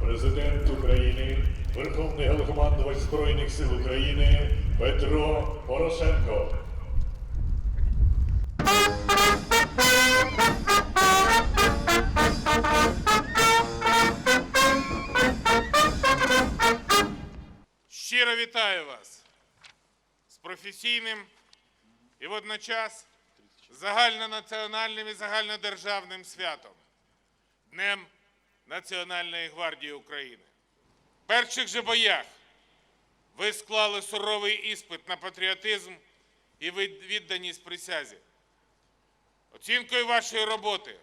Президент України, Верховний Головнокомандувач Збройних сил України Петро Порошенко. Щиро вітаю вас з професійним і водночас загальнонаціональним і загальнодержавним святом Днем Національної гвардії України. В перших же боях ви склали суровий іспит на патріотизм і відданість присязі. Оцінкою вашої роботи,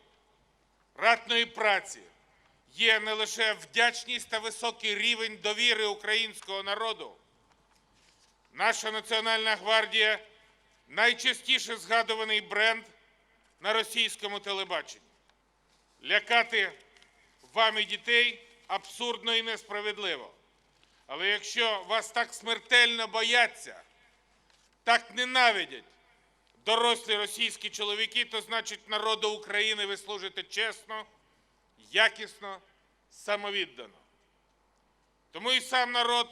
ратної праці є не лише вдячність та високий рівень довіри українського народу. Наша Національна гвардія найчастіше згадуваний бренд на російському телебаченні. Лякати вами дітей абсурдно і несправедливо. Але якщо вас так смертельно бояться, так ненавидять дорослі російські чоловіки, то значить народу України ви служите чесно, якісно, самовіддано. Тому і сам народ,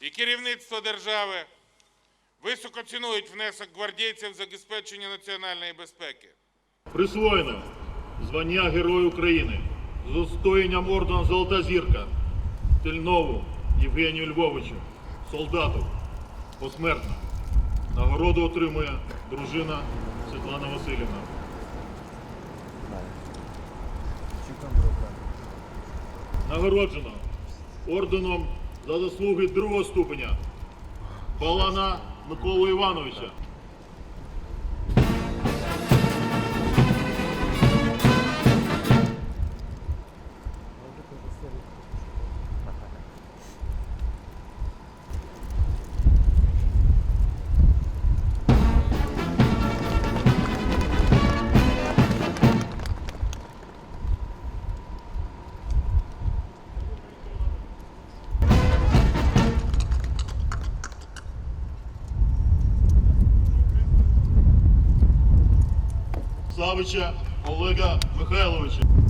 і керівництво держави високо цінують внесок гвардійців в забезпечення національної безпеки. Присвоєно звання Герой України з устоєнням ордена Золота Зірка Тельнову Євгенію Львовичу, солдату, посмертно. Нагороду отримує дружина Світлана Васильівна. Нагороджено орденом за заслуги другого ступеня Балана Миколу Івановича. Савича Олега Михайловича.